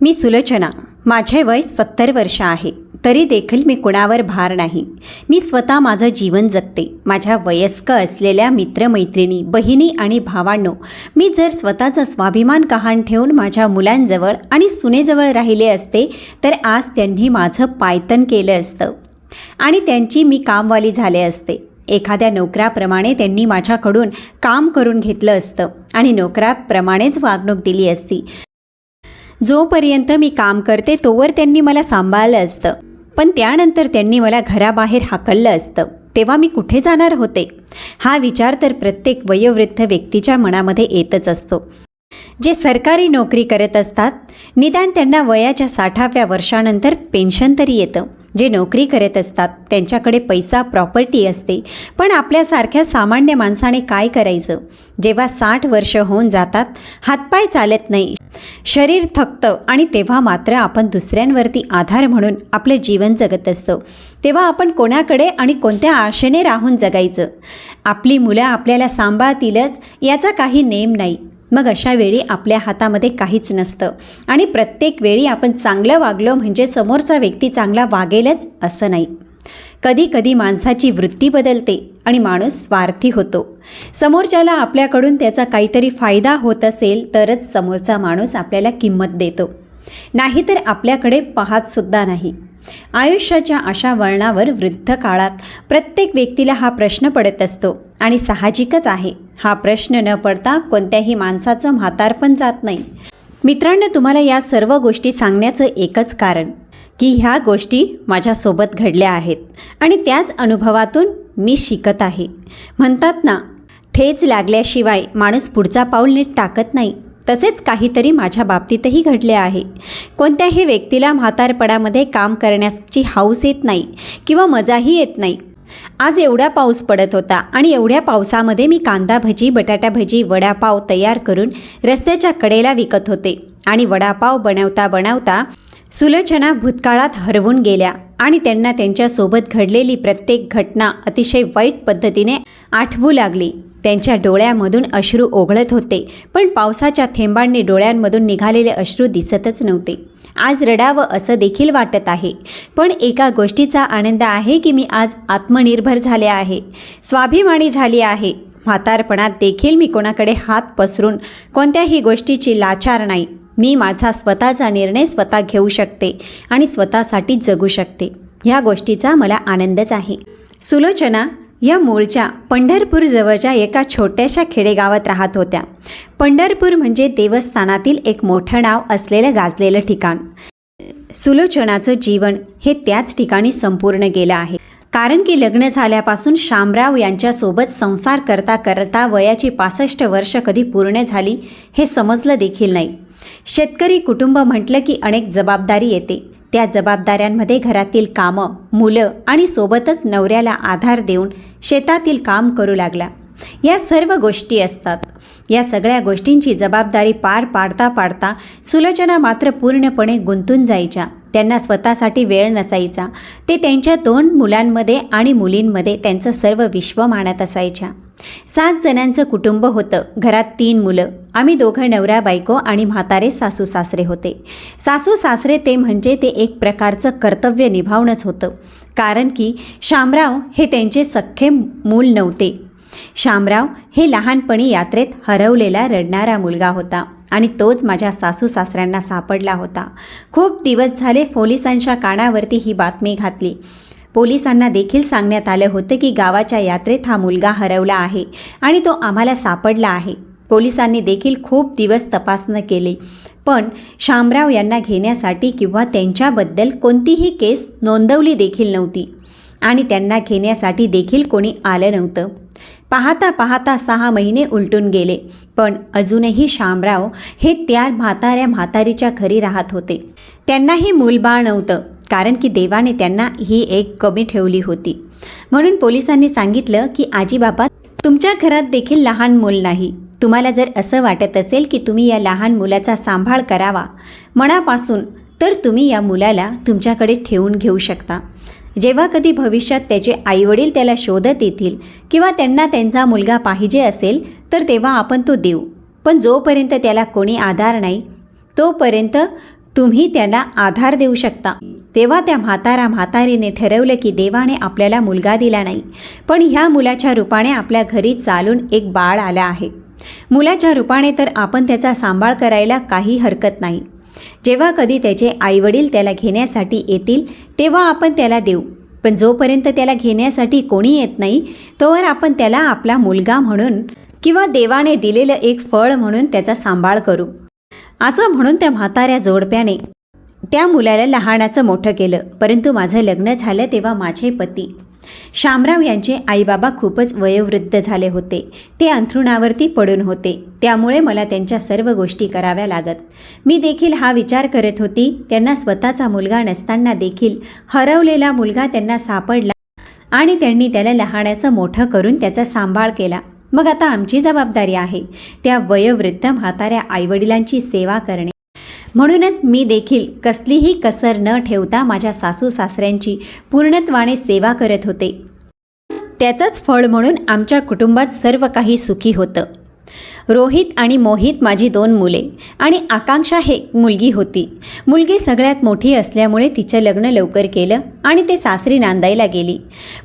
मी सुलोचना. माझे वय सत्तर वर्ष आहे. तरी देखील मी कुणावर भार नाही. मी स्वतः माझं जीवन जगते. माझ्या वयस्क असलेल्या मित्रमैत्रिणी बहिणी आणि भावांनो मी जर स्वतःचा स्वाभिमान गहाण ठेवून माझ्या मुलांजवळ आणि सुनेजवळ राहिले असते तर आज त्यांनी माझं पायतन केलं असतं. आणि त्यांची मी कामवाली झाले असते. एखाद्या नोकराप्रमाणे त्यांनी माझ्याकडून काम करून घेतलं असतं आणि नोकराप्रमाणेच वागणूक दिली असती. जोपर्यंत मी काम करते तोवर त्यांनी मला सांभाळलं असतं. पण त्यानंतर त्यांनी मला घराबाहेर हाकललं असतं. तेव्हा मी कुठे जाणार होते? हा विचार तर प्रत्येक वयोवृद्ध व्यक्तीच्या मनामध्ये येतच असतो. जे सरकारी नोकरी करत असतात निदान त्यांना वयाच्या साठाव्या वर्षानंतर पेन्शन तरी येतं. जे नोकरी करत असतात त्यांच्याकडे पैसा प्रॉपर्टी असते. पण आपल्यासारख्या सामान्य माणसाने काय करायचं? जेव्हा साठ वर्ष होऊन जातात हातपाय चालत नाही. शरीर थकतं आणि तेव्हा मात्र आपण दुसऱ्यांवरती आधार म्हणून आपलं जीवन जगत असतो. तेव्हा आपण कोणाकडे आणि कोणत्या आशेने राहून जगायचं? आपली मुलं आपल्याला सांभाळतीलच याचा काही नेम नाही. मग अशा वेळी आपल्या हातामध्ये काहीच नसतं. आणि प्रत्येक वेळी आपण चांगलं वागलो म्हणजे समोरचा व्यक्ती चांगला वागेलच असं नाही. कधी कधी माणसाची वृत्ती बदलते आणि माणूस स्वार्थी होतो. समोरच्याला आपल्याकडून त्याचा काहीतरी फायदा होत असेल तरच समोरचा माणूस आपल्याला किंमत देतो. नाहीतर आपल्याकडे पाहतसुद्धा नाही. आयुष्याच्या अशा वळणावर वृद्ध काळात प्रत्येक व्यक्तीला हा प्रश्न पडत असतो आणि साहजिकच आहे. हा प्रश्न न पडता कोणत्याही माणसाचं म्हातारपण जात नाही. मित्रांनो तुम्हाला या सर्व गोष्टी सांगण्याचं एकच कारण की ह्या गोष्टी माझ्यासोबत घडल्या आहेत आणि त्याच अनुभवातून मी शिकत आहे. म्हणतात ना ठेच लागल्याशिवाय माणूस पुढचा पाऊल नीट टाकत नाही. तसेच काहीतरी माझ्या बाबतीतही घडले आहे. कोणत्याही व्यक्तीला म्हातारपणामध्ये काम करण्याची हाऊस येत नाही किंवा मजाही येत नाही. आज एवढा पाऊस पडत होता आणि एवढ्या पावसामध्ये मी कांदा भजी बटाटा भजी वडापाव तयार करून रस्त्याच्या कडेला विकत होते आणि वडापाव बनवता बनवता सुलोचना भूतकाळात हरवून गेल्या आणि त्यांना त्यांच्यासोबत घडलेली प्रत्येक घटना अतिशय वाईट पद्धतीने आठवू लागली. त्यांच्या डोळ्यामधून अश्रू ओघळत होते पण पावसाच्या थेंबांनी डोळ्यांमधून निघालेले अश्रू दिसतच नव्हते. आज रडावं असं देखील वाटत आहे. पण एका गोष्टीचा आनंद आहे की मी आज आत्मनिर्भर झाले आहे. स्वाभिमानी झाली आहे. म्हातारपणात देखील मी कोणाकडे हात पसरून कोणत्याही गोष्टीची लाचार नाही. मी माझा स्वतःचा निर्णय स्वतः घेऊ शकते आणि स्वतःसाठी जगू शकते. ह्या गोष्टीचा मला आनंदच आहे. सुलोचना या मूळच्या पंढरपूर जवळच्या एका छोट्याशा खेडेगावात राहत होत्या. पंढरपूर म्हणजे देवस्थानातील एक मोठं नाव असलेलं गाजलेलं ठिकाण. सुलोचनाचं जीवन हे त्याच ठिकाणी संपूर्ण गेलं आहे. कारण की लग्न झाल्यापासून शामराव यांच्यासोबत संसार करता करता वयाची पासष्ट वर्ष कधी पूर्ण झाली हे समजलं देखील नाही. शेतकरी कुटुंब म्हटलं की अनेक जबाबदारी येते. त्या जबाबदाऱ्यांमध्ये घरातील कामं मुलं आणि सोबतच नवऱ्याला आधार देऊन शेतातील काम करू लागला. या सर्व गोष्टी असतात. या सगळ्या गोष्टींची जबाबदारी पार पाडता पाडता सुलोचना मात्र पूर्णपणे गुंतून जायच्या. त्यांना स्वतःसाठी वेळ नसायचा. ते त्यांच्या दोन मुलांमध्ये आणि मुलींमध्ये त्यांचं सर्व विश्व मानत असायच्या. सात जणांचं कुटुंब होतं. घरात तीन मुलं. आम्ही दोघं नवरा बायको आणि म्हातारे सासू सासरे होते. सासू सासरे ते म्हणजे ते एक प्रकारचं कर्तव्य निभावणंच होतं. कारण की शामराव हे त्यांचे सख्खे मूल नव्हते. शामराव हे लहानपणी यात्रेत हरवलेला रडणारा मुलगा होता आणि तोच माझ्या सासू सासऱ्यांना सापडला होता. खूप दिवस झाले पोलिसांच्या कानावरती ही बातमी घातली. पोलिसांना देखील सांगण्यात आलं होतं की गावाच्या यात्रेत हा मुलगा हरवला आहे आणि तो आम्हाला सापडला आहे. पोलिसांनी देखील खूप दिवस तपासणं केली. पण शामराव यांना घेण्यासाठी किंवा त्यांच्याबद्दल कोणतीही केस नोंदवली देखील नव्हती आणि त्यांना घेण्यासाठी देखील कोणी आलं नव्हतं. पाहता पाहता सहा महिने उलटून गेले पण अजूनही शामराव हे त्या म्हाताऱ्या म्हातारीच्या घरी राहत होते. त्यांनाही मूलबाळ नव्हतं. कारण की देवाने त्यांना ही एक कमी ठेवली होती. म्हणून पोलिसांनी सांगितलं की आजीबाबा तुमच्या घरात देखील लहान मूल नाही. तुम्हाला जर असं वाटत असेल की तुम्ही या लहान मुलाचा सांभाळ करावा मनापासून तर तुम्ही या मुलाला तुमच्याकडे ठेवून घेऊ शकता. जेव्हा कधी भविष्यात त्याचे आईवडील त्याला शोधत येतील किंवा त्यांना त्यांचा मुलगा पाहिजे असेल तर तेव्हा आपण तो देऊ. पण जोपर्यंत त्याला कोणी आधार नाही तोपर्यंत तुम्ही त्याला आधार देऊ शकता. तेव्हा त्या म्हातारा म्हातारीने ठरवलं की देवाने आपल्याला मुलगा दिला नाही पण ह्या मुलाच्या रूपाने आपल्या घरी चालून एक बाळ आलं आहे. मुलाच्या रूपाने तर आपण त्याचा सांभाळ करायला काही हरकत नाही. जेव्हा कधी त्याचे आईवडील त्याला घेण्यासाठी येतील तेव्हा आपण त्याला देऊ. पण जोपर्यंत त्याला घेण्यासाठी कोणी येत नाही तोवर आपण त्याला आपला मुलगा म्हणून किंवा देवाने दिलेलं एक फळ म्हणून त्याचा सांभाळ करू. असं म्हणून त्या म्हाताऱ्या जोडप्याने त्या मुलाला लहानाचं मोठं केलं. परंतु माझं लग्न झालं तेव्हा माझे पती शामराव यांचे आईबाबा खूपच वयोवृद्ध झाले होते. ते अंथरुणावरती पडून होते. त्यामुळे मला त्यांच्या सर्व गोष्टी कराव्या लागत. मी देखील हा विचार करत होती. त्यांना स्वतःचा मुलगा नसताना देखील हरवलेला मुलगा त्यांना सापडला आणि त्यांनी त्याला लहानाचं मोठं करून त्याचा सांभाळ केला. मग आता आमची जबाबदारी आहे त्या वयोवृद्ध म्हाताऱ्या आईवडिलांची सेवा करणे. म्हणूनच मी देखील कसलीही कसर न ठेवता माझ्या सासू सासऱ्यांची पूर्णत्वाने सेवा करत होते. त्याचंच फळ म्हणून आमच्या कुटुंबात सर्व काही सुखी होतं. रोहित आणि मोहित माझी दोन मुले आणि आकांक्षा हे मुलगी होती. मुलगी सगळ्यात मोठी असल्यामुळे तिचं लग्न लवकर केलं. आणि ते सासरी नांदायला गेली.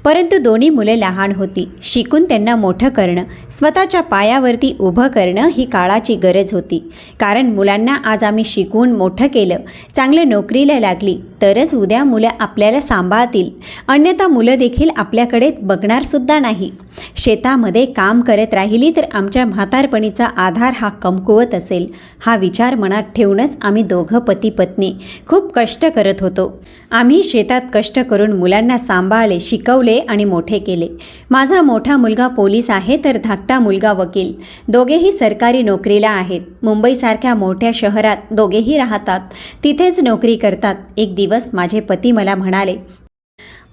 परंतु दोन्ही मुले लहान होती. शिकून त्यांना मोठं करणं स्वतःच्या पायावरती उभं करणं ही काळाची गरज होती. कारण मुलांना आज आम्ही शिकवून मोठं केलं चांगलं नोकरीला लागली तरच उद्या मुलं आपल्याला सांभाळतील. अन्यथा मुलं देखील आपल्याकडे बघणारसुद्धा नाही. शेतामध्ये काम करत राहिली तर आमच्या म्हातारपणीचा आधार हा कमकुवत असेल हा विचार मनात ठेवूनच आम्ही दोघं पती पत्नी खूप कष्ट करत होतो. आम्ही शेतात कष्ट करून मुलांना सांभाळले शिकवले आणि मोठे केले. माझा मोठा मुलगा पोलीस आहे तर धाकटा मुलगा वकील. दोघेही सरकारी नोकरीला आहेत. मुंबईसारख्या मोठ्या शहरात दोघेही राहतात. तिथेच नोकरी करतात. एक दिवस माझे पती मला म्हणाले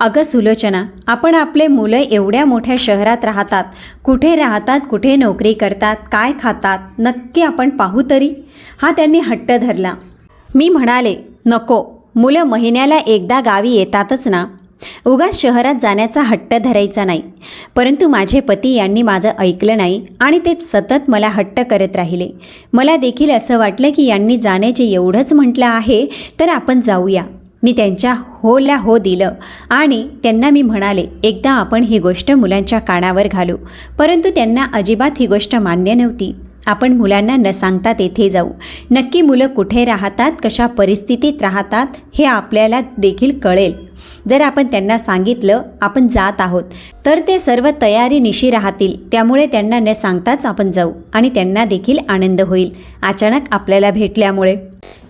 अगं सुलोचना आपण आपले मुलं एवढ्या मोठ्या शहरात राहतात. कुठे राहतात कुठे नोकरी करतात काय खातात नक्की आपण पाहू तरी? हा त्यांनी हट्ट धरला. मी म्हणाले नको. मुलं महिन्याला एकदा गावी येतातच ना. उगाच शहरात जाण्याचा हट्ट धरायचा नाही. परंतु माझे पती यांनी माझं ऐकलं नाही आणि ते सतत मला हट्ट करत राहिले. मला देखील असं वाटलं की यांनी जाण्याचे एवढंच म्हटलं आहे तर आपण जाऊया. मी त्यांच्या होला हो दिलं आणि त्यांना मी म्हणाले एकदा आपण ही गोष्ट मुलांच्या कानावर घालू. परंतु त्यांना अजिबात ही गोष्ट मान्य नव्हती. आपण मुलांना न सांगता तेथे जाऊ. नक्की मुलं कुठे राहतात कशा परिस्थितीत राहतात हे आपल्याला देखील कळेल. जर आपण त्यांना सांगितलं आपण जात आहोत. तर ते सर्व तयारीनिशी राहतील. त्यामुळे त्यांना न सांगताच आपण जाऊ आणि त्यांना देखील आनंद होईल. अचानक आपल्याला भेटल्यामुळे.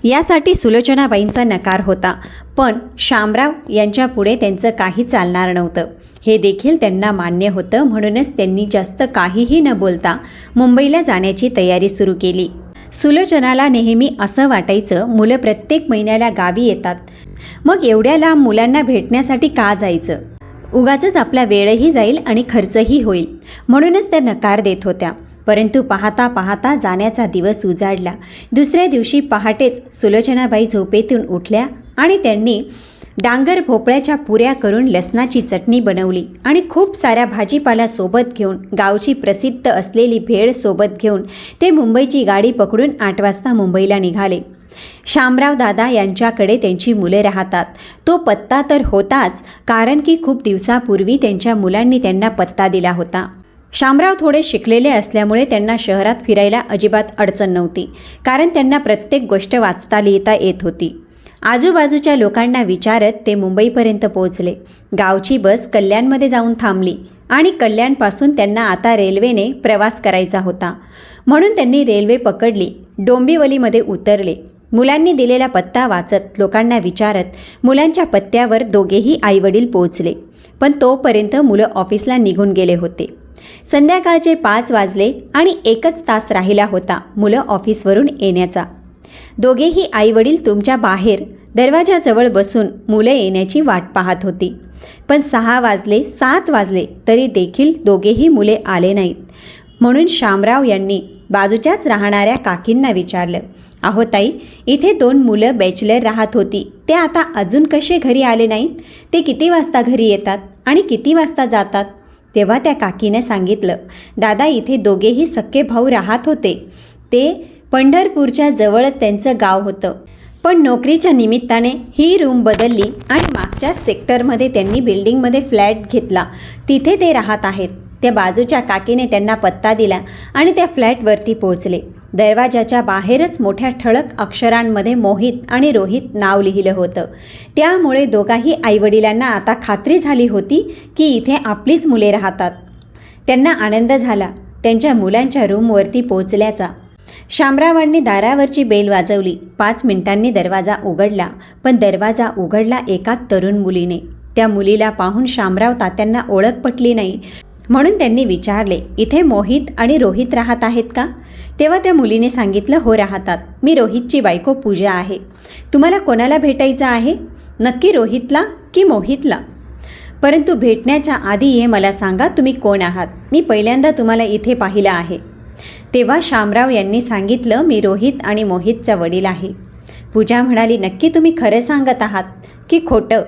यासाठी सुलोचनाबाईंचा नकार होता. पण शामराव यांच्यापुढे त्यांचं काही चालणार नव्हतं. हे देखील त्यांना मान्य होतं म्हणूनच त्यांनी जास्त काहीही न बोलता मुंबईला जाण्याची तयारी सुरू केली. सुलोचनाला नेहमी असं वाटायचं मुलं प्रत्येक महिन्याला गावी येतात. मग एवढ्या लांब मुलांना भेटण्यासाठी का जायचं? उगाचच आपला वेळही जाईल आणि खर्चही होईल म्हणूनच त्या नकार देत होत्या. परंतु पाहता पाहता जाण्याचा दिवस उजाडला. दुसऱ्या दिवशी पहाटेच सुलोचनाबाई झोपेतून उठल्या आणि त्यांनी डांगर भोपळ्याच्या पुऱ्या करून लसणाची चटणी बनवली आणि खूप साऱ्या भाजीपाला सोबत घेऊन गावची प्रसिद्ध असलेली भेळ सोबत घेऊन ते मुंबईची गाडी पकडून आठ वाजता मुंबईला निघाले. शामराव दादा यांच्याकडे त्यांची मुले राहतात. तो पत्ता तर होताच कारण की खूप दिवसापूर्वी त्यांच्या मुलांनी त्यांना पत्ता दिला होता. शामराव थोडे शिकलेले असल्यामुळे त्यांना शहरात फिरायला अजिबात अडचण नव्हती कारण त्यांना प्रत्येक गोष्ट वाचता लिहिता येत होती. आजूबाजूच्या लोकांना विचारत ते मुंबईपर्यंत पोहोचले. गावची बस कल्याणमध्ये जाऊन थांबली आणि कल्याणपासून त्यांना आता रेल्वेने प्रवास करायचा होता. म्हणून त्यांनी रेल्वे पकडली डोंबिवलीमध्ये उतरले. मुलांनी दिलेला पत्ता वाचत लोकांना विचारत मुलांच्या पत्त्यावर दोघेही आईवडील पोहोचले. पण तोपर्यंत मुलं ऑफिसला निघून गेले होते. संध्याकाळचे पाच वाजले आणि एकच तास राहिला होता मुलं ऑफिसवरून येण्याचा. दोघेही आईवडील तुमच्या बाहेर दरवाजाजवळ बसून मुलं येण्याची वाट पाहत होती. पण सहा वाजले सात वाजले तरी देखील दोघेही मुले आले नाहीत. म्हणून शामराव यांनी बाजूच्याच राहणाऱ्या काकींना विचारलं अहो ताई इथे दोन मुलं बॅचलर राहत होती. ते आता अजून कसे घरी आले नाहीत? ते किती वाजता घरी येतात आणि किती वाजता जातात? तेव्हा त्या काकीनं सांगितलं दादा इथे दोघेही सख्खे भाऊ राहत होते. ते पंढरपूरच्या जवळ त्यांचं गाव होतं. पण नोकरीच्या निमित्ताने ही रूम बदलली आणि मागच्या सेक्टरमध्ये त्यांनी बिल्डिंगमध्ये फ्लॅट घेतला. तिथे ते राहत आहेत. त्या बाजूच्या काकीने त्यांना पत्ता दिला आणि त्या फ्लॅटवरती पोहोचले. दरवाजाच्या बाहेरच मोठ्या ठळक अक्षरांमध्ये मोहित आणि रोहित नाव लिहिलं होतं. त्यामुळे दोघाही आईवडिलांना आता खात्री झाली होती की इथे आपलीच मुले राहतात. त्यांना आनंद झाला. त्यांच्या मुलांच्या रूमवरती पोचल्याचा शामरावांनी दारावरची बेल वाजवली. पाच मिनिटांनी दरवाजा उघडला पण दरवाजा उघडला एका तरुण मुलीने. त्या मुलीला पाहून शामराव तात्यांना ओळख पटली नाही. म्हणून त्यांनी विचारले इथे मोहित आणि रोहित राहत आहेत का? तेव्हा त्या मुलीने सांगितलं हो राहतात. मी रोहितची बायको पूजा आहे. तुम्हाला कोणाला भेटायचं आहे? नक्की रोहितला की मोहितला? परंतु भेटण्याच्या आधी हे मला सांगा तुम्ही कोण आहात? मी पहिल्यांदा तुम्हाला इथे पाहिलं आहे. तेव्हा शामराव यांनी सांगितलं मी रोहित आणि मोहितचा वडील आहे. पूजा म्हणाली नक्की तुम्ही खरं सांगत आहात की खोटं?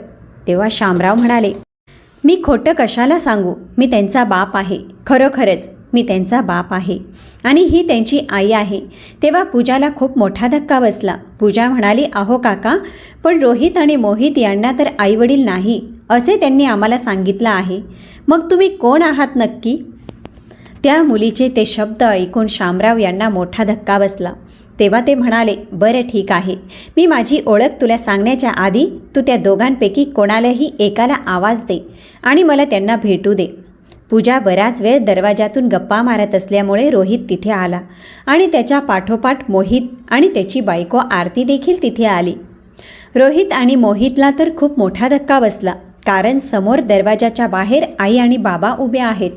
तेव्हा शामराव म्हणाले मी खोटं कशाला सांगू? मी त्यांचा बाप आहे. खरोखरच मी त्यांचा बाप आहे. आणि ही त्यांची आई आहे. तेव्हा पूजाला खूप मोठा धक्का बसला. पूजा म्हणाली अहो काका पण रोहित आणि मोहित यांना तर आईवडील नाही असे त्यांनी आम्हाला सांगितलं आहे. मग तुम्ही कोण आहात नक्की? त्या मुलीचे ते शब्द ऐकून शामराव यांना मोठा धक्का बसला. तेव्हा ते म्हणाले बरं ठीक आहे. मी माझी ओळख तुला सांगण्याच्या आधी तू त्या दोघांपैकी कोणालाही एकाला आवाज दे आणि मला त्यांना भेटू दे. पूजा बराच वेळ दरवाजातून गप्पा मारत असल्यामुळे रोहित तिथे आला आणि त्याच्या पाठोपाठ मोहित आणि त्याची बायको आरती देखील तिथे आली. रोहित आणि मोहितला तर खूप मोठा धक्का बसला. कारण समोर दरवाजाच्या बाहेर आई आणि बाबा उभे आहेत.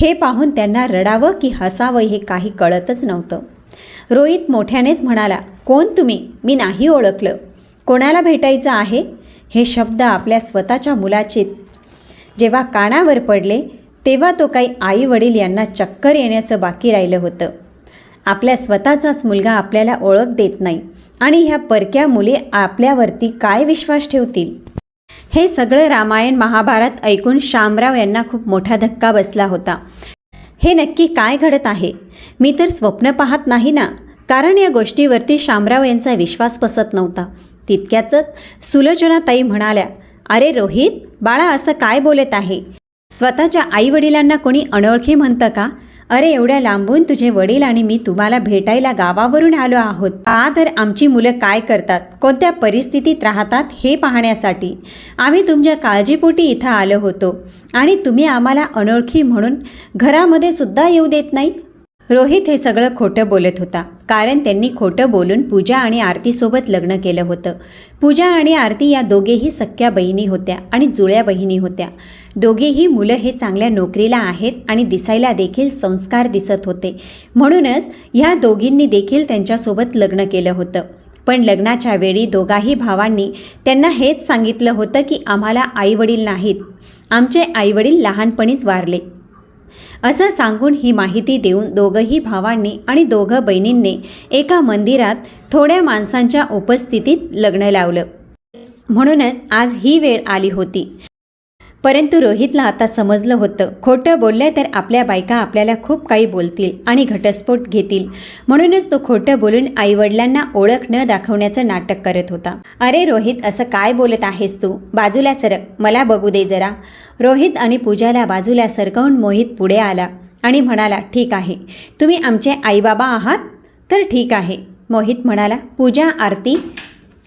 हे पाहून त्यांना रडावं की हसावं हे काही कळतच नव्हतं. रोहित मोठ्यानेच म्हणाला कोण तुम्ही? मी नाही ओळखलं. कोणाला भेटायचं आहे? हे शब्द आपल्या स्वतःच्या मुलाचे जेव्हा कानावर पडले तेव्हा तो काही आई वडील यांना चक्कर येण्याचं बाकी राहिलं होतं. आपल्या स्वतःचाच मुलगा आपल्याला ओळख देत नाही आणि ह्या परक्या मुली आपल्यावरती काय विश्वास ठेवतील? हे सगळं रामायण महाभारत ऐकून शामराव यांना खूप मोठा धक्का बसला होता. हे नक्की काय घडत आहे? मी तर स्वप्न पाहत नाही ना? कारण या गोष्टीवरती शामराव यांचा विश्वास बसत नव्हता. तितक्यातच सुलोचनाताई म्हणाल्या अरे रोहित बाळा असं काय बोलत आहे? स्वतःच्या आईवडिलांना कोणी अनोळखी म्हणतं का? अरे एवढ्या लांबून तुझे वडील आणि मी तुम्हाला भेटायला गावावरून आलो आहोत. का तर आमची मुलं काय करतात? कोणत्या परिस्थितीत राहतात हे पाहण्यासाठी. आम्ही तुमच्या काळजीपोटी इथं आलो होतो. आणि तुम्ही आम्हाला अनोळखी म्हणून घरामध्ये सुद्धा येऊ देत नाही? रोहित हे सगळं खोटं बोलत होता. कारण त्यांनी खोटं बोलून पूजा आणि आरतीसोबत लग्न केलं होतं. पूजा आणि आरती या दोघेही सख्या बहिणी होत्या आणि जुळ्या बहिणी होत्या. दोघेही मुलं हे चांगल्या नोकरीला आहेत आणि दिसायला देखील संस्कार दिसत होते. म्हणूनच ह्या दोघींनी देखील त्यांच्यासोबत लग्न केलं होतं. पण लग्नाच्या वेळी दोघाही भावांनी त्यांना हेच सांगितलं होतं की आम्हाला आईवडील नाहीत. आमचे आईवडील लहानपणीच वारले. असं सांगून ही माहिती देऊन दोघंही भावांनी आणि दोघं बहिणींनी एका मंदिरात थोड्या माणसांच्या उपस्थितीत लग्न लावलं. म्हणूनच आज ही वेळ आली होती. परंतु रोहितला आता समजलं होतं. खोटं बोललं तर आपल्या बायका आपल्याला खूप काही बोलतील आणि घटस्फोट घेतील. म्हणूनच तो खोटं बोलून आईवडिलांना ओळख न दाखवण्याचं नाटक करत होता. अरे रोहित असं काय बोलत आहेस तू? बाजूला सरक. मला बघू दे जरा. रोहित आणि पूजाला बाजूला सरकवून मोहित पुढे आला आणि म्हणाला ठीक आहे. तुम्ही आमचे आईबाबा आहात? तर ठीक आहे. मोहित म्हणाला पूजा आरती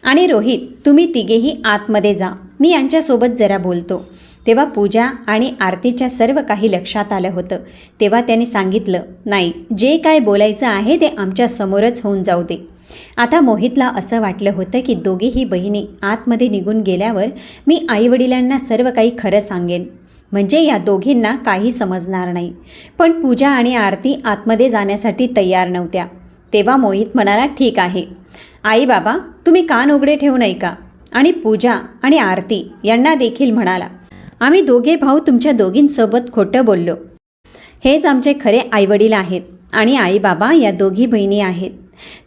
आणि रोहित तुम्ही तिघेही आतमध्ये जा. मी यांच्यासोबत जरा बोलतो. तेव्हा पूजा आणि आरतीच्या सर्व काही लक्षात आलं होतं. तेव्हा त्यांनी सांगितलं नाही जे काय बोलायचं आहे ते आमच्या समोरच होऊन जाऊ दे. आता मोहितला असं वाटलं होतं की दोघीही बहिणी आतमध्ये निघून गेल्यावर मी आईवडिलांना सर्व काही खरं सांगेन. म्हणजे या दोघींना काही समजणार नाही. पण पूजा आणि आरती आतमध्ये जाण्यासाठी तयार नव्हत्या. तेव्हा मोहित म्हणाला ठीक आहे. आई बाबा तुम्ही कान उघडे ठेवू नये का? आणि पूजा आणि आरती यांना देखील म्हणाला आम्ही दोघे भाऊ तुमच्या दोघींसोबत खोटं बोललो. हेच आमचे खरे आईवडील आहेत आणि आई बाबा या दोघी बहिणी आहेत.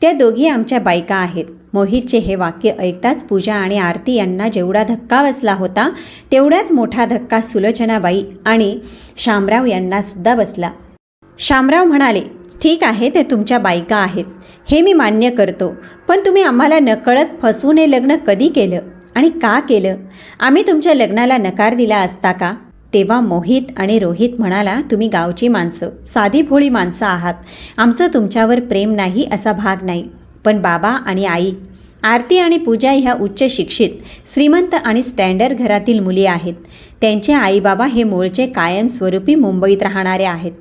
त्या दोघी आमच्या बायका आहेत. मोहितचे हे वाक्य ऐकताच पूजा आणि आरती यांना जेवढा धक्का बसला होता तेवढाच मोठा धक्का सुलोचनाबाई आणि शामराव यांनासुद्धा बसला. शामराव म्हणाले ठीक आहे ते तुमच्या बायका आहेत. हे मी मान्य करतो. पण तुम्ही आम्हाला नकळत फसवून हे लग्न कधी केलं? आणि का केलं? आम्ही तुमच्या लग्नाला नकार दिला असता का? तेव्हा मोहित आणि रोहित म्हणाला तुम्ही गावची माणसं साधी भोळी माणसं आहात. आमचं तुमच्यावर प्रेम नाही असा भाग नाही. पण बाबा आणि आई आरती आणि पूजा ह्या उच्च शिक्षित श्रीमंत आणि स्टँडर्ड घरातील मुली आहेत. त्यांचे आईबाबा हे मूळचे कायमस्वरूपी मुंबईत राहणारे आहेत.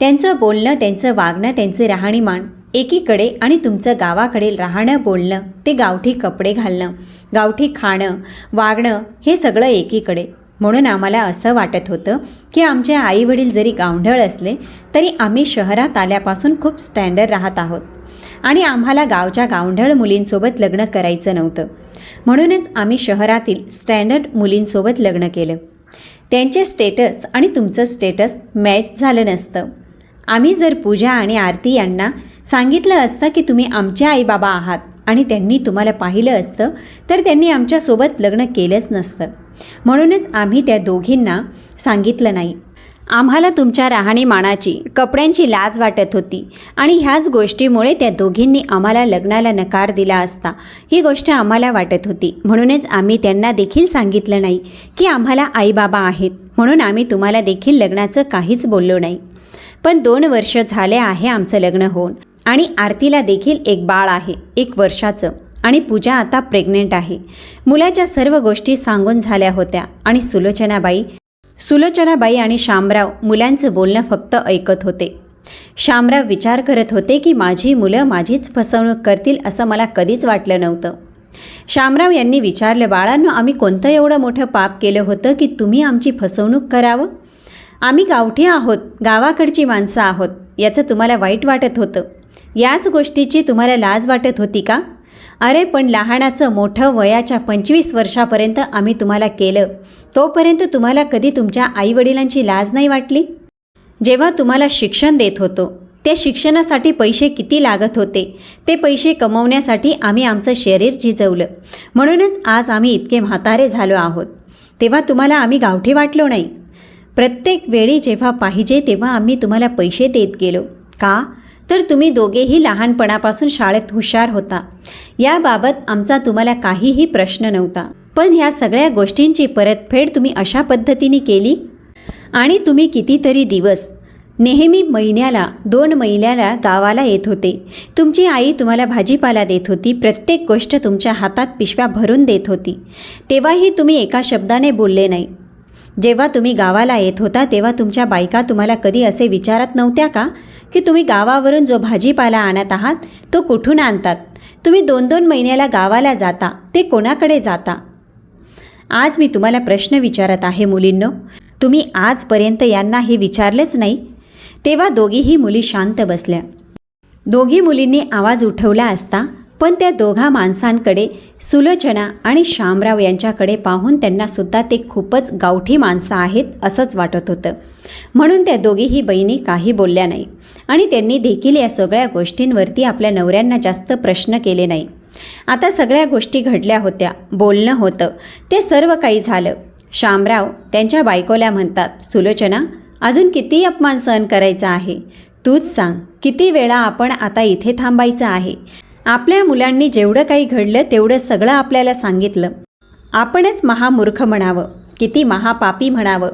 त्यांचं बोलणं त्यांचं वागणं त्यांचे राहणीमान एकीकडे आणि तुमचं गावाकडे राहणं बोलणं ते गावठी कपडे घालणं गावठी खाणं वागणं हे सगळं एकीकडे. म्हणून आम्हाला असं वाटत होतं की आमचे आईवडील जरी गावढळ असले तरी आम्ही शहरात आल्यापासून खूप स्टँडर्ड राहत आहोत. आणि आम्हाला गावच्या गावढळ मुलींसोबत लग्न करायचं नव्हतं. म्हणूनच आम्ही शहरातील स्टँडर्ड मुलींसोबत लग्न केलं. त्यांचे स्टेटस आणि तुमचं स्टेटस मॅच झालं नसतं. आम्ही जर पूजा आणि आरती यांना सांगितलं असतं की तुम्ही आमचे आईबाबा आहात आणि त्यांनी तुम्हाला पाहिलं असतं तर त्यांनी आमच्यासोबत लग्न केलंच नसतं. म्हणूनच आम्ही त्या दोघींना सांगितलं नाही. आम्हाला तुमच्या राहणीमानाची कपड्यांची लाज वाटत होती आणि ह्याच गोष्टीमुळे त्या दोघींनी आम्हाला लग्नाला नकार दिला असता. ही गोष्ट आम्हाला वाटत होती. म्हणूनच आम्ही त्यांना देखील सांगितलं नाही की आम्हाला आईबाबा आहेत. म्हणून आम्ही तुम्हाला देखील लग्नाचं काहीच बोललो नाही. पण दोन वर्ष झाले आहे आमचं लग्न होऊन. आणि आरतीला देखील एक बाळ आहे एक वर्षाचं. आणि पूजा आता प्रेग्नेंट आहे. मुलाच्या सर्व गोष्टी सांगून झाल्या होत्या. आणि सुलोचनाबाई सुलोचनाबाई आणि शामराव मुलांचं बोलणं फक्त ऐकत होते. शामराव विचार करत होते की माझी मुलं माझीच फसवणूक करतील असं मला कधीच वाटलं नव्हतं. शामराव यांनी विचारलं बाळांनो आम्ही कोणतं एवढं मोठं पाप केलं होतं की तुम्ही आमची फसवणूक करावं? आम्ही गावठी आहोत गावाकडची माणसं आहोत याचं तुम्हाला वाईट वाटत होतं. याच गोष्टीची तुम्हाला लाज वाटत होती का? अरे पण लहानाचं मोठं वयाच्या पंचवीस वर्षापर्यंत आम्ही तुम्हाला केलं. तोपर्यंत तुम्हाला कधी तुमच्या आईवडिलांची लाज नाही वाटली? जेव्हा तुम्हाला शिक्षण देत होतो त्या शिक्षणासाठी पैसे किती लागत होते ते पैसे कमवण्यासाठी आम्ही आमचं शरीर झिजवलं. म्हणूनच आज आम्ही इतके म्हातारे झालो आहोत. तेव्हा तुम्हाला आम्ही गावठी वाटलो नाही. प्रत्येक वेळी जेव्हा पाहिजे तेव्हा आम्ही तुम्हाला पैसे देत गेलो. का? तर तुम्ही दोघेही लहानपणापासून शाळेत हुशार होता. याबाबत आमचा तुम्हाला काहीही प्रश्न नव्हता. पण ह्या सगळ्या गोष्टींची परतफेड तुम्ही अशा पद्धतीने केली? आणि तुम्ही कितीतरी दिवस नेहमी महिन्याला दोन महिन्याला गावाला येत होते. तुमची आई तुम्हाला भाजीपाला देत होती प्रत्येक गोष्ट तुमच्या हातात पिशव्या भरून देत होती. तेव्हाही तुम्ही एका शब्दाने बोलले नाही. जेव्हा तुम्ही गावाला येत होता तेव्हा तुमच्या बायका तुम्हाला कधी असे विचारत नव्हत्या का? की तुम्ही गावावरून जो भाजीपाला आणत आहात तो कुठून आणतात? तुम्ही दोन दोन महिन्याला गावाला जाता ते कोणाकडे जाता? आज मी तुम्हाला प्रश्न विचारत आहे मुलींनो. तुम्ही आजपर्यंत यांना हे विचारलेच नाही. तेव्हा दोघीही मुली शांत बसल्या. दोघी मुलींनी आवाज उठवला असता पण त्या दोघा माणसांकडे सुलोचना आणि शामराव यांच्याकडे पाहून त्यांनासुद्धा ते खूपच गावठी माणसं आहेत असंच वाटत होतं. म्हणून त्या दोघीही बहिणी काही बोलल्या नाही. आणि त्यांनी देखील या सगळ्या गोष्टींवरती आपल्या नवऱ्यांना जास्त प्रश्न केले नाही. आता सगळ्या गोष्टी घडल्या होत्या. बोलणं होतं. ते सर्व काही झालं. शामराव त्यांच्या बायकोला म्हणतात सुलोचना अजून किती अपमान सहन करायचा आहे? तूच सांग किती वेळा आपण आता इथे थांबायचं आहे? आपल्या मुलांनी जेवढं काही घडलं तेवढं सगळं आपल्याला सांगितलं. आपणच महामूर्ख म्हणावं किती महापापी म्हणावं.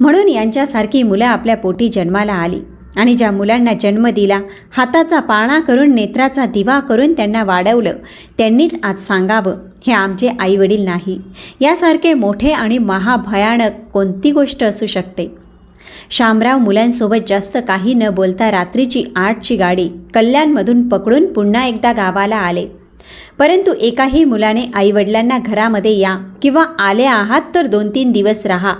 म्हणून यांच्यासारखी मुलं आपल्या पोटी जन्माला आली आणि ज्या मुलांना जन्म दिला हाताचा पाळणा करून नेत्राचा दिवा करून त्यांना वाढवलं त्यांनीच आज सांगावं हे आमचे आईवडील नाही. यासारखे मोठे आणि महाभयानक कोणती गोष्ट असू शकते? शामराव मुलांसोबत जास्त काही न बोलता रात्रीची आठची गाडी कल्याणमधून पकडून पुन्हा एकदा गावाला आले. परंतु एकाही मुलाने आईवडिलांना घरामध्ये या किंवा आले आहात तर दोन तीन दिवस राहा.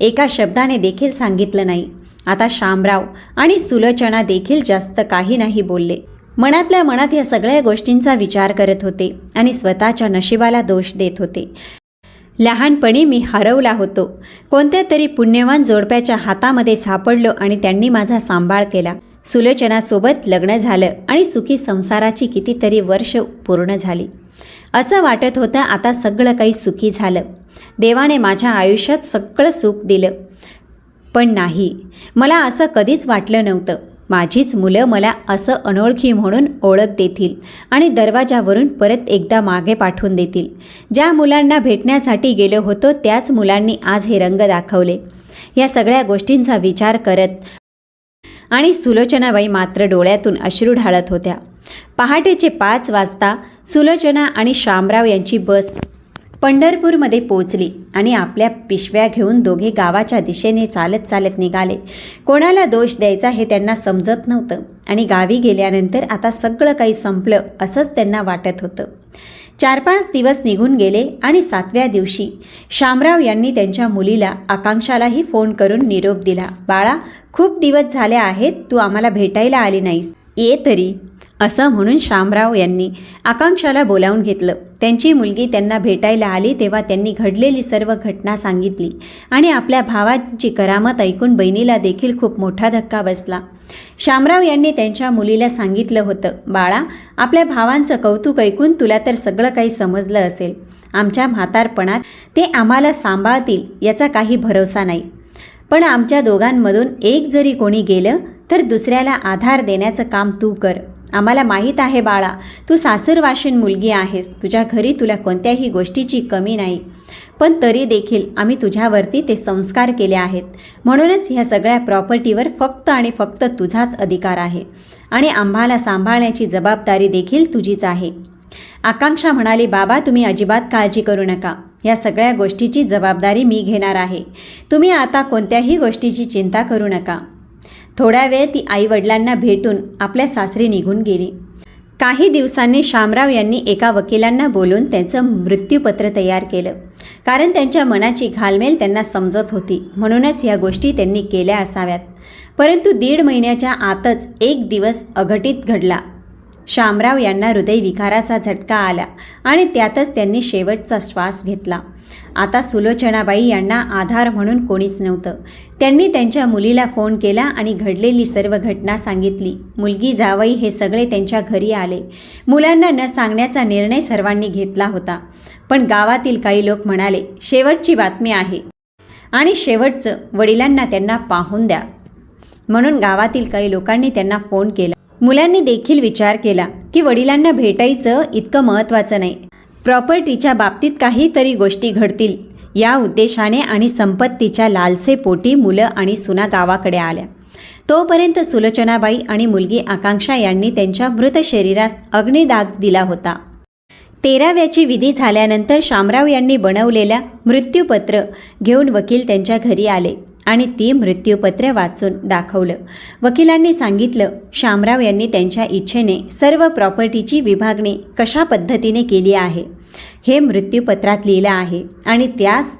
एका शब्दाने देखील सांगितलं नाही. आता शामराव आणि सुलोचना देखील जास्त काही नाही बोलले. मनातल्या मनात या सगळ्या गोष्टींचा विचार करत होते आणि स्वतःच्या नशिबाला दोष देत होते. लहानपणी मी हरवला होतो. कोणत्या तरी पुण्यवान जोडप्याच्या हातामध्ये सापडलो आणि त्यांनी माझा सांभाळ केला. सुलोचनासोबत लग्न झालं आणि सुखी संसाराची कितीतरी वर्ष पूर्ण झाली. असं वाटत होतं आता सगळं काही सुखी झालं. देवाने माझ्या आयुष्यात सगळं सुख दिलं. पण नाही. मला असं कधीच वाटलं नव्हतं. माझीच मुलं मला असं अनोळखी म्हणून ओळख देतील आणि दरवाजावरून परत एकदा मागे पाठवून देतील. ज्या मुलांना भेटण्यासाठी गेलो होतो त्याच मुलांनी आज हे रंग दाखवले. या सगळ्या गोष्टींचा विचार करत आणि सुलोचनाबाई मात्र डोळ्यातून अश्रू ढाळत होत्या. पहाटेचे पाच वाजता सुलोचना आणि शामराव यांची बस पंढरपूरमध्ये पोचली आणि आपल्या पिशव्या घेऊन दोघे गावाच्या दिशेने चालत चालत निघाले. कोणाला दोष द्यायचा हे त्यांना समजत नव्हतं आणि गावी गेल्यानंतर आता सगळं काही संपलं असंच त्यांना वाटत होतं. चार पाच दिवस निघून गेले आणि सातव्या दिवशी शामराव यांनी त्यांच्या मुलीला आकांक्षालाही फोन करून निरोप दिला. बाळा खूप दिवस झाले आहेत तू आम्हाला भेटायला आली नाहीस. ये तरी. असं म्हणून शामराव यांनी आकांक्षाला बोलावून घेतलं. त्यांची मुलगी त्यांना भेटायला आली तेव्हा त्यांनी घडलेली सर्व घटना सांगितली आणि आपल्या भावाची करामत ऐकून बहिणीला देखील खूप मोठा धक्का बसला. शामराव यांनी त्यांच्या मुलीला सांगितलं होतं बाळा आपल्या भावांचं कौतुक ऐकून तुला तर सगळं काही समजलं असेल. आमच्या म्हातारपणात ते आम्हाला सांभाळतील याचा काही भरोसा नाही. पण आमच्या दोघांमधून एक जरी कोणी गेलं तर दुसऱ्याला आधार देण्याचं काम तू कर. आम्हाला माहीत आहे बाळा तू सासरवाशीन मुलगी आहेस तुझ्या घरी तुला कोणत्याही गोष्टीची कमी नाही. पण तरी देखील आम्ही तुझ्यावरती ते संस्कार केले आहेत. म्हणूनच ह्या सगळ्या प्रॉपर्टीवर फक्त आणि फक्त तुझाच अधिकार आहे आणि आम्हाला सांभाळण्याची जबाबदारी देखील तुझीच आहे. आकांक्षा म्हणाली बाबा तुम्ही अजिबात काळजी करू नका. या सगळ्या गोष्टीची जबाबदारी मी घेणार आहे. तुम्ही आता कोणत्याही गोष्टीची चिंता करू नका. थोड्या वेळ ती आईवडिलांना भेटून आपल्या सासरी निघून गेली. काही दिवसांनी शामराव यांनी एका वकिलांना बोलून त्यांचं मृत्यूपत्र तयार केलं. कारण त्यांच्या मनाची घालमेल त्यांना समजत होती. म्हणूनच या गोष्टी त्यांनी केल्या असाव्यात. परंतु दीड महिन्याच्या आतच एक दिवस अघटित घडला. शामराव यांना हृदयविकाराचा झटका आला आणि त्यातच त्यांनी शेवटचा श्वास घेतला. आता सुलोचनाबाई यांना आधार म्हणून कोणीच नव्हतं. त्यांनी त्यांच्या मुलीला फोन केला आणि घडलेली सर्व घटना सांगितली. मुलगी जावई हे सगळे त्यांच्या घरी आले. मुलांना न सांगण्याचा निर्णय सर्वांनी घेतला होता. पण गावातील काही लोक म्हणाले शेवटची बातमी आहे. आणि शेवटचं वडिलांना त्यांना पाहून द्या. म्हणून गावातील काही लोकांनी त्यांना फोन केला. मुलांनी देखील विचार केला की वडिलांना भेटायचं इतकं महत्त्वाचं नाही. प्रॉपर्टीच्या बाबतीत काहीतरी गोष्टी घडतील या उद्देशाने आणि संपत्तीच्या लालसेपोटी मुलं आणि सुना गावाकडे आल्या. तोपर्यंत सुलोचनाबाई आणि मुलगी आकांक्षा यांनी त्यांच्या मृत शरीरास अग्निदाग दिला होता. तेराव्याची विधी झाल्यानंतर शामराव यांनी बनवलेल्या मृत्यूपत्र घेऊन वकील त्यांच्या घरी आले. आणि ती मृत्यूपत्र वाचून दाखवलं. वकिलांनी सांगितलं शामराव यांनी त्यांच्या इच्छेने सर्व प्रॉपर्टीची विभागणी कशा पद्धतीने केली आहे? हे मृत्यूपत्रात लिहिलं आहे आणि त्याच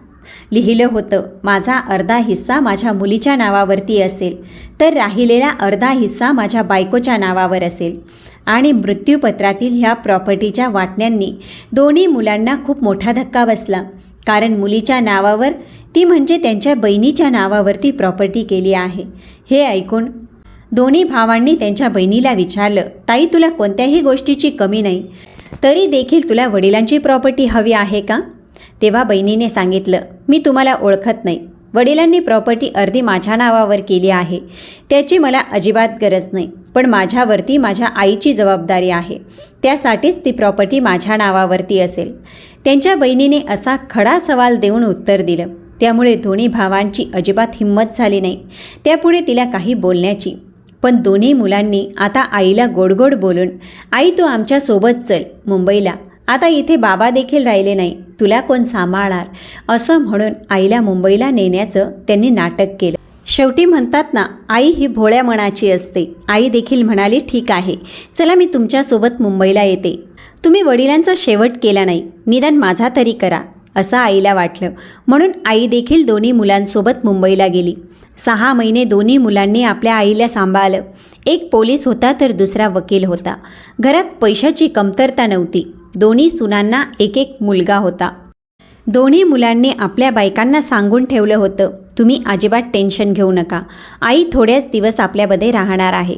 लिहिलं होतं माझा अर्धा हिस्सा माझ्या मुलीच्या नावावरती असेल तर राहिलेला अर्धा हिस्सा माझ्या बायकोच्या नावावर असेल. आणि मृत्यूपत्रातील ह्या प्रॉपर्टीच्या वाटण्यांनी दोन्ही मुलांना खूप मोठा धक्का बसला कारण मुलीच्या नावावर ती म्हणजे त्यांच्या बहिणीच्या नावावरती प्रॉपर्टी केली आहे. हे ऐकून दोन्ही भावांनी त्यांच्या बहिणीला विचारलं ताई तुला कोणत्याही गोष्टीची कमी नाही. तरी देखील तुला वडिलांची प्रॉपर्टी हवी आहे का? तेव्हा बहिणीने सांगितलं मी तुम्हाला ओळखत नाही. वडिलांनी प्रॉपर्टी अर्धी माझ्या नावावर केली आहे. त्याची मला अजिबात गरज नाही पण माझ्यावरती माझ्या आईची जबाबदारी आहे. त्यासाठीच ती प्रॉपर्टी माझ्या नावावरती असेल. त्यांच्या बहिणीने असा खडा सवाल देऊन उत्तर दिलं त्यामुळे दोन्ही भावांची अजिबात हिंमत झाली नाही. त्यापुढे तिला काही बोलण्याची. पण दोन्ही मुलांनी आता आईला गोडगोड बोलून आई तू आमच्यासोबत चल मुंबईला. आता इथे बाबा देखील राहिले नाही. तुला कोण सांभाळणार? असं म्हणून आईला मुंबईला नेण्याचं त्यांनी नाटक केलं. शेवटी म्हणतात ना आई ही भोळ्या मनाची असते. आई देखील म्हणाली ठीक आहे. चला मी तुमच्यासोबत मुंबईला येते. तुम्ही वडिलांचा शेवट केला नाही. निदान माझा तरी करा. असं आईला वाटलं. म्हणून आई देखील दोन्ही मुलांसोबत मुंबईला गेली. सहा महिने दोन्ही मुलांनी आपल्या आईला सांभाळलं. एक पोलीस होता तर दुसरा वकील होता. घरात पैशाची कमतरता नव्हती. दोन्ही सुनांना एक एक मुलगा होता. दोन्ही मुलांनी आपल्या बायकांना सांगून ठेवलं होतं तुम्ही अजिबात टेन्शन घेऊ नका. आई थोड्याच दिवस आपल्यामध्ये राहणार आहे.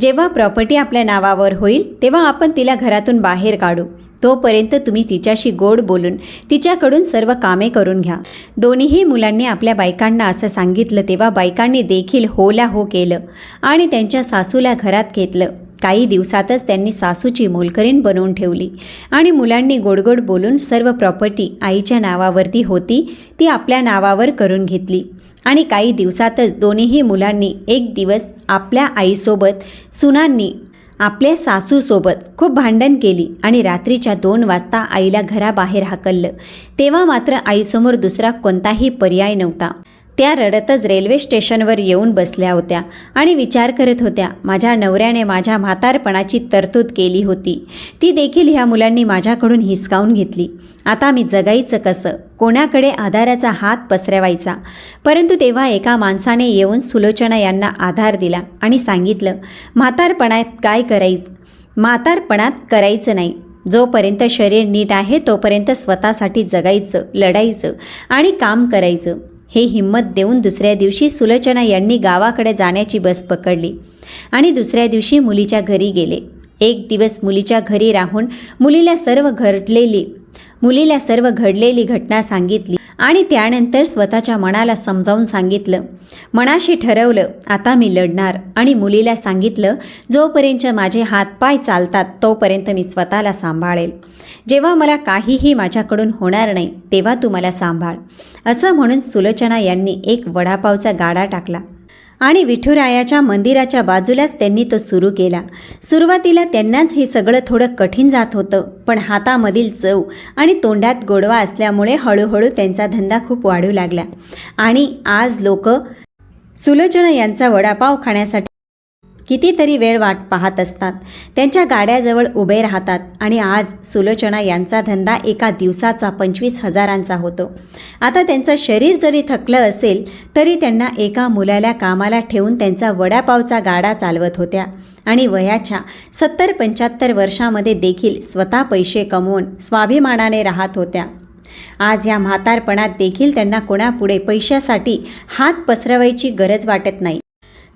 जेव्हा प्रॉपर्टी आपल्या नावावर होईल तेव्हा आपण तिला घरातून बाहेर काढू. तोपर्यंत तुम्ही तिच्याशी गोड बोलून तिच्याकडून सर्व कामे करून घ्या. दोन्हीही मुलांनी आपल्या बायकांना असं सांगितलं तेव्हा बायकांनी देखील होला हो केलं आणि त्यांच्या सासूला घरात घेतलं. काही दिवसातच त्यांनी सासूची मोलकरीण बनवून ठेवली आणि मुलांनी गोडगोड बोलून सर्व प्रॉपर्टी आईच्या नावावरती होती ती आपल्या नावावर करून घेतली. आणि काही दिवसातच दोन्हीही मुलांनी एक दिवस आपल्या आईसोबत सुनांनी आपल्या सासूसोबत खूप भांडण केली आणि रात्रीच्या दोन वाजता आईला घराबाहेर हाकललं. तेव्हा मात्र आईसमोर दुसरा कोणताही पर्याय नव्हता. त्या रडतच रेल्वे स्टेशनवर येऊन बसल्या होत्या आणि विचार करत होत्या माझ्या नवऱ्याने माझ्या म्हातारपणाची तरतूद केली होती. ती देखील ह्या मुलांनी माझ्याकडून हिसकावून घेतली. आता मी जगायचं कसं? कोणाकडे आधाराचा हात पसरवायचा? परंतु तेव्हा एका माणसाने येऊन सुलोचना यांना आधार दिला आणि सांगितलं म्हातारपणात काय करायचं? म्हातारपणात करायचं नाही. जोपर्यंत शरीर नीट आहे तोपर्यंत स्वतःसाठी जगायचं लढायचं आणि काम करायचं. हे हिंमत देऊन दुसऱ्या दिवशी सुलोचना यांनी गावाकडे जाण्याची बस पकडली आणि दुसऱ्या दिवशी मुलीच्या घरी गेले. एक दिवस मुलीच्या घरी राहून मुलीला सर्व घडलेली मुलीला सर्व घडलेली घटना सांगितली. आणि त्यानंतर स्वतःच्या मनाला समजावून सांगितलं. मनाशी ठरवलं आता मी लढणार. आणि मुलीला सांगितलं जोपर्यंत माझे हातपाय चालतात तोपर्यंत मी स्वतःला सांभाळेल. जेव्हा मला काहीही माझ्याकडून होणार नाही तेव्हा तू मला सांभाळ. असं म्हणून सुलोचना यांनी एक वडापावचा गाडा टाकला. आणि विठुरायाच्या मंदिराच्या बाजूलाच त्यांनी तो सुरू केला. सुरुवातीला त्यांनाच हे सगळं थोडं कठीण जात होतं पण हातामधील चव आणि तोंडात गोडवा असल्यामुळे हळूहळू त्यांचा धंदा खूप वाढू लागला. आणि आज लोक सुलोचना यांचा वडापाव खाण्यासाठी कितीतरी वेळ वाट पाहत असतात. त्यांच्या गाड्याजवळ उभे राहतात आणि आज सुलोचना यांचा धंदा एका दिवसाचा पंचवीस हजारांचा होतो. आता त्यांचं शरीर जरी थकलं असेल तरी त्यांना एका मुलाला कामाला ठेवून त्यांचा वडापावचा गाडा चालवत होत्या. आणि वयाच्या सत्तर पंच्याहत्तर वर्षामध्ये देखील स्वतः पैसे कमवून स्वाभिमानाने राहत होत्या. आज या म्हातारपणात देखील त्यांना कोणापुढे पैशासाठी हात पसरवायची गरज वाटत नाही.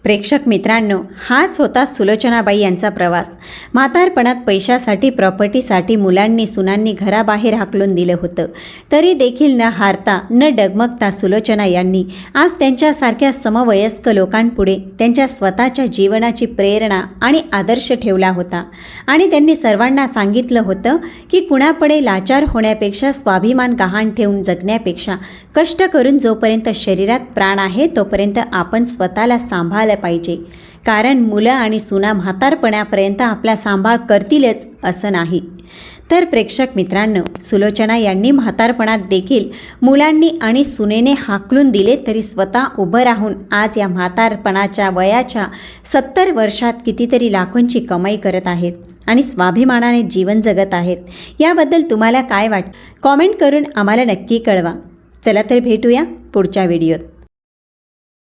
प्रेक्षक मित्रांनो हाच होता सुलोचनाबाई यांचा प्रवास. म्हातारपणात पैशासाठी प्रॉपर्टीसाठी मुलांनी सुनांनी घराबाहेर हाकलून दिलं होतं. तरी देखील न हारता न डगमगता सुलोचना यांनी आज त्यांच्यासारख्या समवयस्क लोकांपुढे त्यांच्या स्वतःच्या जीवनाची प्रेरणा आणि आदर्श ठेवला होता. आणि त्यांनी सर्वांना सांगितलं होतं की कुणापुढे लाचार होण्यापेक्षा स्वाभिमान गहाण ठेवून जगण्यापेक्षा कष्ट करून जोपर्यंत शरीरात प्राण आहे तोपर्यंत आपण स्वतःला सांभाळ सांभाळलं पाहिजे. कारण मुलं आणि सुना म्हातारपणापर्यंत आपला सांभाळ करतीलच असं नाही. तर प्रेक्षक मित्रांनो सुलोचना यांनी म्हातारपणात देखील मुलांनी आणि सुनेने हाकलून दिले तरी स्वतः उभं राहून आज या म्हातारपणाच्या वयाच्या सत्तर वर्षात कितीतरी लाखोंची कमाई करत आहेत आणि स्वाभिमानाने जीवन जगत आहेत. याबद्दल तुम्हाला काय वाट कॉमेंट करून आम्हाला नक्की कळवा. चला तर भेटूया पुढच्या व्हिडिओत.